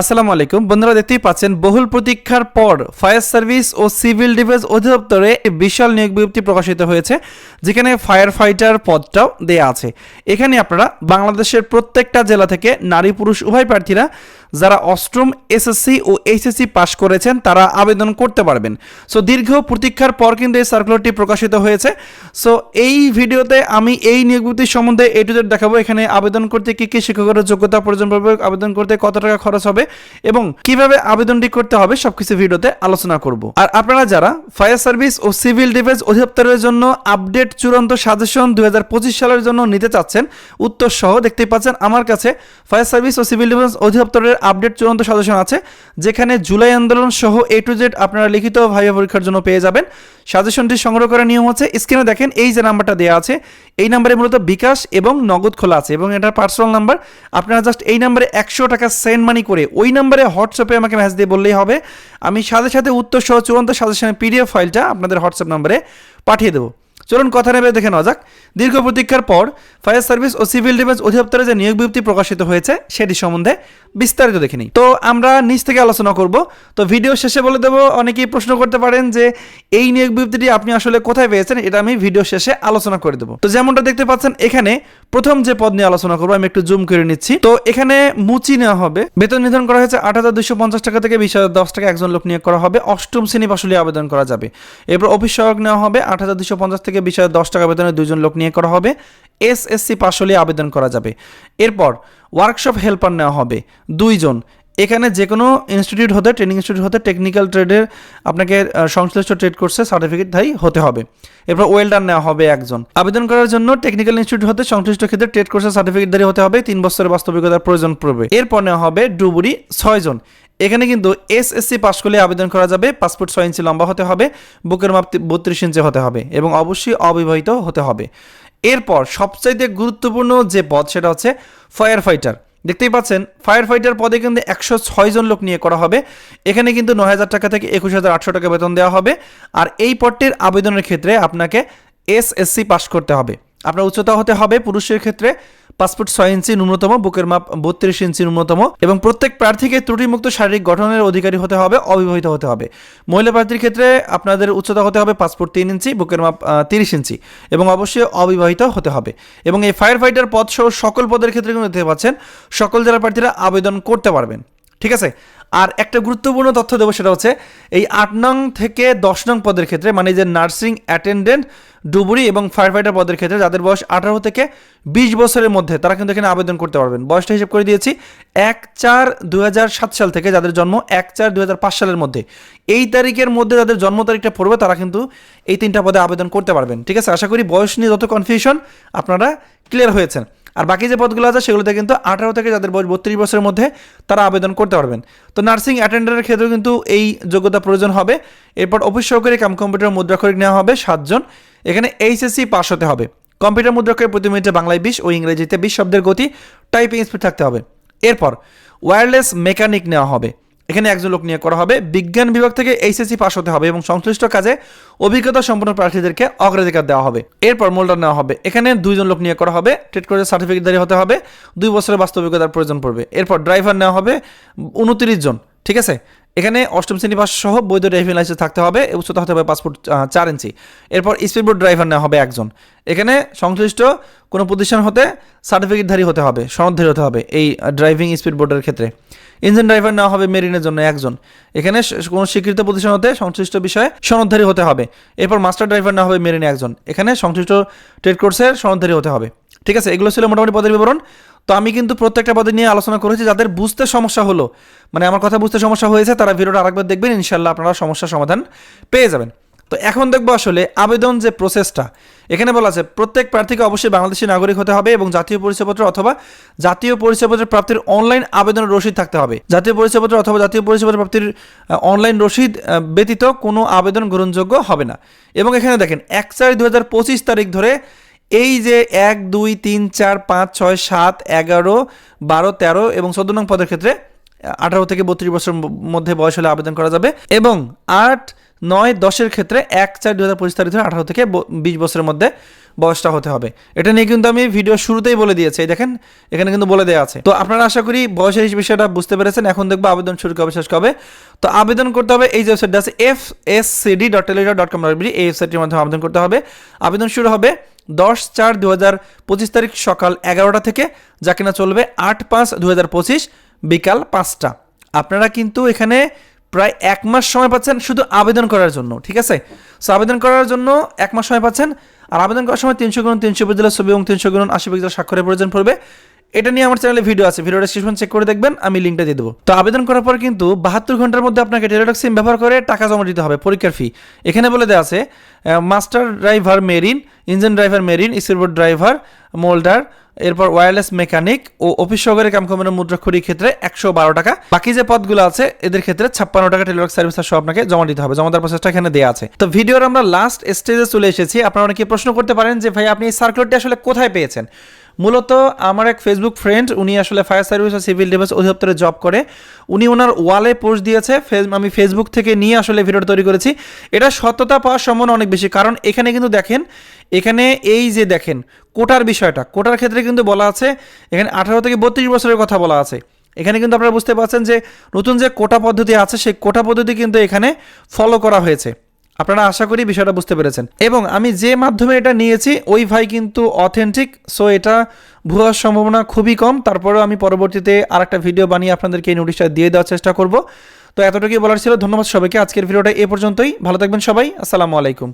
আসসালামু আলাইকুম। বন্ধুরা, দেখতেই পাচ্ছেন, বহুল প্রতীক্ষার পর ফায়ার সার্ভিস ও সিভিল ডিফেন্স অধিদপ্তরে বিশাল নিয়োগ বিজ্ঞপ্তি প্রকাশিত হয়েছে, যেখানে ফায়ার ফাইটার পদটাও দেয়া আছে। এখানে আপনারা বাংলাদেশের প্রত্যেকটা জেলা থেকে নারী, পুরুষ, উভয় প্রার্থীরা যারা অষ্টম এসএসসি ও এইচএসসি পাশ করেছেন, তারা আবেদন করতে পারবেন। সো, দীর্ঘ প্রতীক্ষার পর কিন্তু এই সার্কুলারটি প্রকাশিত হয়েছে। সো, এই ভিডিওতে আমি এই নিয়োগ বিজ্ঞপ্তি সম্বন্ধে এ দেখাবো। এখানে আবেদন করতে কী কী শিক্ষকের যোগ্যতা প্রয়োজন পড়বে, আবেদন করতে কত টাকা খরচ হবে এবং কীভাবে আবেদনটি করতে হবে সবকিছু ভিডিওতে আলোচনা করব। আর আপনারা যারা ফায়ার সার্ভিস ও সিভিল ডিফেন্স অধিদপ্তরের জন্য আপডেট চূড়ান্ত সাজেশন দুই হাজার পঁচিশ সালের জন্য নিতে চাচ্ছেন, উত্তর সহ দেখতেই পাচ্ছেন আমার কাছে ফায়ার সার্ভিস ও সিভিল ডিফেন্স অধিদপ্তরের আপডেট চূড়ান্ত সাজেশন আছে, যেখানে জুলাই আন্দোলন সহ এ টু জেড আপনারা লিখিত ভাইয়া পরীক্ষার জন্য পেয়ে যাবেন। সাজেশনটি সংগ্রহ করার নিয়ম হচ্ছে, স্ক্রিনে দেখেন এই যে নাম্বারটা দেওয়া আছে, এই নাম্বারে মূলত বিকাশ এবং নগদ খোলা আছে এবং এটার পার্সোনাল নাম্বার আপনারা জাস্ট এই নাম্বারে একশো টাকা সেন্ড মানি করে ওই নাম্বারে হোয়াটসঅ্যাপে আমাকে মেসেজ দিয়ে বললেই হবে। আমি সাথে সাথে উত্তর সহ চূড়ান্ত সাজেশনের পিডিএফ ফাইলটা আপনাদের হোয়াটসঅ্যাপ নাম্বারে পাঠিয়ে দেবো। চলুন কথা নেবে দেখে নেওয়া যাক। দীর্ঘ প্রতীক্ষার পর ফায়ার সার্ভিস ও সিভিল ডিফেন্স অধিদপ্তরে যে নিয়োগ বিজ্ঞপ্তি প্রকাশিত হয়েছে, সেটি সম্বন্ধে বিস্তারিত দেখে নিই। তো আমরা নিচ থেকে আলোচনা করব। তো ভিডিও শেষে বলে দেবো, অনেকেই প্রশ্ন করতে পারেন যে, এই নিয়োগ বিজ্ঞপ্তিটি আপনি আসলে কোথায় পেয়েছেন? এটা আমি ভিডিও শেষে আলোচনা করে দেবো। তো যেমনটা দেখতে পাচ্ছেন, এখানে প্রথম যে পদ নিয়ে আলোচনা করব, আমি একটু জুম করে নিচ্ছি। তো এখানে মুচি নেওয়া হবে। বেতন নির্ধারণ করা হয়েছে আট হাজার দুশো পঞ্চাশ টাকা থেকে বিশ হাজার দশ টাকা একজন লোক নিয়োগ করা হবে। অষ্টম শ্রেণি পাশলে আবেদন করা যাবে। এরপর অফিস সহায়ক নেওয়া হবে। আট হাজার দুশো পঞ্চাশ থেকে বিশ হাজার দশ টাকা বেতনে দুজন লোক নিয়োগ করা হবে। এস এসসি পাশ হলে আবেদন করা যাবে। এরপর ওয়ার্কশপ হেল্পার নেওয়া হবে দুইজন। এখানে যে কোনো ইনস্টিটিউট হতে ট্রেনিং ইনস্টিটিউট হতে টেকনিক্যাল ট্রেডের আপনাকে সংশ্লিষ্ট ট্রেড কোর্সে সার্টিফিকেটধারী হতে হবে। এরপর ওয়েল্ডার নেওয়া হবে একজন। আবেদন করার জন্য টেকনিক্যাল ইনস্টিটিউট হতে, সংশ্লিষ্ট ক্ষেত্রে ট্রেড কোর্সের সার্টিফিকেটধারী হতে হবে, তিন বছরের বাস্তবিকতার প্রয়োজন পড়বে। এরপর নেওয়া হবে ডুবুরি ছয়জন এখানে কিন্তু এসএসসি পাস করলে আবেদন করা যাবে পাসপোর্ট ছয় ইঞ্চি লম্বা হতে হবে, বুকের মাপ বত্রিশ ইঞ্চি হতে হবে এবং অবশ্যই অবিবাহিত হতে হবে। এরপর সবচাইতে গুরুত্বপূর্ণ যে পদ সেটা হচ্ছে ফায়ার ফাইটার দেখতেই পাচ্ছেন ফায়ার ফাইটার পদে কিন্তু একশো ছয় জন লোক নিয়ে করা হবে। এখানে কিন্তু নয় হাজার টাকা থেকে একুশ হাজার আটশো টাকা বেতন দেওয়া হবে। আর এই পদটির আবেদনের ক্ষেত্রে আপনাকে এসএসসি পাস করতে হবে। আপনার উচ্চতা হতে হবে পুরুষের ক্ষেত্রে। পাসপোর্ট ছয় ইঞ্চি ন্যূনতম, বুকের মাপ বত্রিশ ইঞ্চি ন্যূনতম এবং প্রত্যেক প্রার্থীকে ত্রুটিমুক্ত শারীরিক গঠনের অধিকারী হতে হবে, অবিবাহিত হতে হবে। মহিলা প্রার্থীর ক্ষেত্রে আপনাদের উচ্চতা হতে হবে পাসপোর্ট তিন ইঞ্চি, বুকের মাপ তিরিশ ইঞ্চি এবং অবশ্যই অবিবাহিত হতে হবে। এবং এই ফায়ার ফাইটার পদ সহ সকল পদের ক্ষেত্রে কিন্তু দেখতে পাচ্ছেন, সকল জেলা প্রার্থীরা আবেদন করতে পারবেন। ঠিক আছে? আর একটা গুরুত্বপূর্ণ তথ্য দেবো সেটা হচ্ছে, এই আট নং থেকে দশ নং পদের ক্ষেত্রে মানে যে নার্সিং অ্যাটেন্ডেন্ট, ডুবুরি এবং ফায়ার ফাইটার পদের ক্ষেত্রে, যাদের বয়স আঠারো থেকে বিশ বছরের মধ্যে, তারা কিন্তু এখানে আবেদন করতে পারবেন। বয়সটা হিসেব করে দিয়েছি, এক চার দু সাল থেকে যাদের জন্ম, এক চার দু সালের মধ্যে। এই তারিখের মধ্যে যাদের জন্ম তারিখটা পড়বে, তারা কিন্তু এই তিনটা পদে আবেদন করতে পারবেন। ঠিক আছে? আশা করি বয়স নিয়ে যত কনফিউশন আপনারা ক্লিয়ার হয়েছেন। আর বাকি যে পদগুলো আছে সেগুলোতে কিন্তু আঠারো থেকে যাদের বয়স বত্রিশ বছরের মধ্যে তারা আবেদন করতে পারবেন। তো নার্সিং অ্যাটেন্ডারের ক্ষেত্রেও কিন্তু এই যোগ্যতা প্রয়োজন হবে। এরপর অফিস সহকারী কাম কম্পিউটার মুদ্রাক্ষরিক নেওয়া হবে সাতজন। এখানে এইচএসসি পাস হতে হবে। কম্পিউটার মুদ্রাক্ষরিক প্রতি মিনিটে বাংলায় বিশ ও ইংরেজিতে বিশ শব্দের গতি টাইপিং স্পিড থাকতে হবে। এরপর ওয়্যারলেস মেকানিক নেওয়া হবে। এখানে একজন লোক নিয়োগ করা হবে। বিজ্ঞান বিভাগ থেকে এইচএসসি পাস হতে হবে এবং সংশ্লিষ্ট কাজে অভিজ্ঞতা সম্পন্ন প্রার্থীদেরকে অগ্রাধিকার দেওয়া হবে। এরপর মোল্ডার নেওয়া হবে। এখানে দুইজন লোক নিয়োগ করা হবে। ট্রেড করে সার্টিফিকেটধারী হতে হবে। দুই বছরের বাস্তবিকতার প্রয়োজন পড়বে। এরপর ড্রাইভার নেওয়া হবে উনত্রিশ জন। ঠিক আছে? এখানে অষ্টম শ্রেণি পাস সহ বৈধ ড্রাইভিং লাইসেন্স থাকতে হবে উচ্চতা হতে হবে পাসপোর্ট চার ইঞ্চি। এরপর স্পিডবোট ড্রাইভার নেওয়া হবে একজন। এখানে সংশ্লিষ্ট কোনো প্রতিষ্ঠান হতে সার্টিফিকেটধারী হতে হবে, সনদধারী হতে হবে এই ড্রাইভিং স্পিডবোটের ক্ষেত্রে। ইঞ্জিন ড্রাইভার নেওয়া হবে মেরিনের জন্য একজন। এখানে কোনো স্বীকৃত প্রতিষ্ঠান হতে সংশ্লিষ্ট বিষয়ে সনদধারী হতে হবে। এরপর মাস্টার ড্রাইভার নেওয়া হবে মেরিনে একজন। এখানে সংশ্লিষ্ট ট্রেড কোর্সের সনদধারী হতে হবে। ঠিক আছে, এগুলো ছিল মোটামুটি পদের বিবরণ। তো আমি কিন্তু প্রত্যেকটা পদে নিয়ে আলোচনা করেছি, যাদের বুঝতে সমস্যা হলো। মানে আমার কথা বুঝতে সমস্যা হয়েছে, তারা ভিডিওটা আরেকবার দেখবেন ইনশাল্লাহ আপনারা সমস্যার সমাধান পেয়ে যাবেন। তো এখন দেখব আসলে আবেদন যে প্রসেসটা এখানে বলা আছে, প্রত্যেক প্রার্থীকে অবশ্যই বাংলাদেশি নাগরিক হতে হবে এবং জাতীয় পরিচয়পত্র অথবা জাতীয় পরিচয়পত্র প্রাপ্তির অনলাইন আবেদনের রসিদ থাকতে হবে। জাতীয় পরিচয়পত্র অথবা জাতীয় পরিচয়পত্র প্রাপ্তির অনলাইন রসিদ ব্যতীত কোনো আবেদন গ্রহণযোগ্য হবে না। এবং এখানে দেখেন, এক চার দু তারিখ ধরে এই যে এক, দুই, তিন, চার, পাঁচ, ছয়, সাত, এগারো, বারো, তেরো এবং চোদ্দ নং পদের ক্ষেত্রে আঠারো থেকে বত্রিশ বছর মধ্যে বয়স হলে আবেদন করা যাবে এবং আট, নয়, দশের ক্ষেত্রে এক, চার দু হাজার পঁচিশ তারিখ ধরে আঠারো থেকে বিশ বছরের মধ্যে বয়সটা হতে হবে। এটা নিয়ে কিন্তু আমি ভিডিও শুরুতেই বলে দিয়েছি। দেখেন, এখানে কিন্তু বলে দেওয়া আছে। তো আপনারা আশা করি বয়সের বিষয়টা বুঝতে পেরেছেন। এখন দেখব আবেদন শুরু কবে, শেষ কবে। তো আবেদন করতে হবে এই যে ওয়েবসাইটটা আছে F S C D dot telegram dot com dot এই ওয়েবসাইটের মাধ্যমে আবেদন করতে হবে। আবেদন শুরু হবে দশ চার দু হাজার পঁচিশ তারিখ সকাল এগারোটা থেকে, যা কিনা চলবে আট পাঁচ দু হাজার পঁচিশ বিকাল পাঁচটা। আপনারা কিন্তু এখানে প্রায় এক মাস সময় পাচ্ছেন শুধু আবেদন করার জন্য, ঠিক আছে? সো আবেদন করার জন্য এক মাস সময় পাচ্ছেন, আর আবেদন করার সময় তিনশো গুণ তিনশো পিক্সেলের ছবি এবং তিনশো গুণ আশি পিক্সেলের স্বাক্ষরের প্রয়োজন পড়বে। এটা নিয়ে আমার চ্যানেলে ভিডিও আছে ভিডিও ডেসক্রিপশন চেক করে দেখবেন, আমি লিঙ্কটা দিয়ে দেবো। তো আবেদন করার পর কিন্তু বাহাত্তর ঘণ্টার মধ্যে আপনাকে টেলিটক সিম ব্যবহার করে টাকা জমা দিতে হবে, পরীক্ষার ফি এখানে বলে দেওয়া আছে master driver marine engine driver marine speedboat driver moulder এরপর ওয়্যারলেস মেকানিক ও অফিস সহকারী কামকমের মুদ্রাক্ষরির ক্ষেত্রে একশো বারো টাকা। বাকি যে পদগুলো আছে, এদের ক্ষেত্রে ছাপ্পান্ন টাকা টেলিটক সার্ভিস সহ আপনাকে জমা দিতে হবে। জমা দেওয়ার প্রসেসটা এখানে দেওয়া আছে। তো ভিডিওর আমরা লাস্ট স্টেজে চলে এসেছি। আপনারা অনেকে প্রশ্ন করতে পারেন যে ভাই আপনি এই সার্কুলারটি আসলে কোথায় পেয়েছেন? মূলত আমার এক ফেসবুক ফ্রেন্ড উনি আসলে ফায়ার সার্ভিস ও সিভিল ডিফেন্স অধিদপ্তরে জব করে। উনি ওনার ওয়ালে পোস্ট দিয়েছে আমি ফেসবুক থেকে নিয়ে আসলে ভিডিওটা তৈরি করেছি। এটা সত্যতা পাওয়ার সম্ভাবনা অনেক বেশি, কারণ এখানে কিন্তু দেখেন, এখানে এই যে দেখেন, কোটার বিষয়টা, কোটার ক্ষেত্রে কিন্তু বলা আছে, এখানে আঠারো থেকে বত্রিশ বছরের কথা বলা আছে। এখানে কিন্তু আপনারা বুঝতে পারছেন যে নতুন যে কোটা পদ্ধতি আছে, সেই কোটা পদ্ধতি কিন্তু এখানে ফলো করা হয়েছে। আপনারা আশা করি বিষয়টা বুঝতে পেরেছেন। এবং আমি যে মাধ্যমে এটা নিয়েছি, ওই ভাই কিন্তু অথেন্টিক সো এটা ভুয়ার সম্ভাবনা খুবই কম। তারপরেও আমি পরবর্তীতে আর একটা ভিডিও বানিয়ে আপনাদেরকে এই নোটিশটা দিয়ে দেওয়ার চেষ্টা করব। তো এতটুকুই বলার ছিল। ধন্যবাদ সবাইকে। আজকের ভিডিওটা এ পর্যন্তই। ভালো থাকবেন সবাই। আসসালামু আলাইকুম।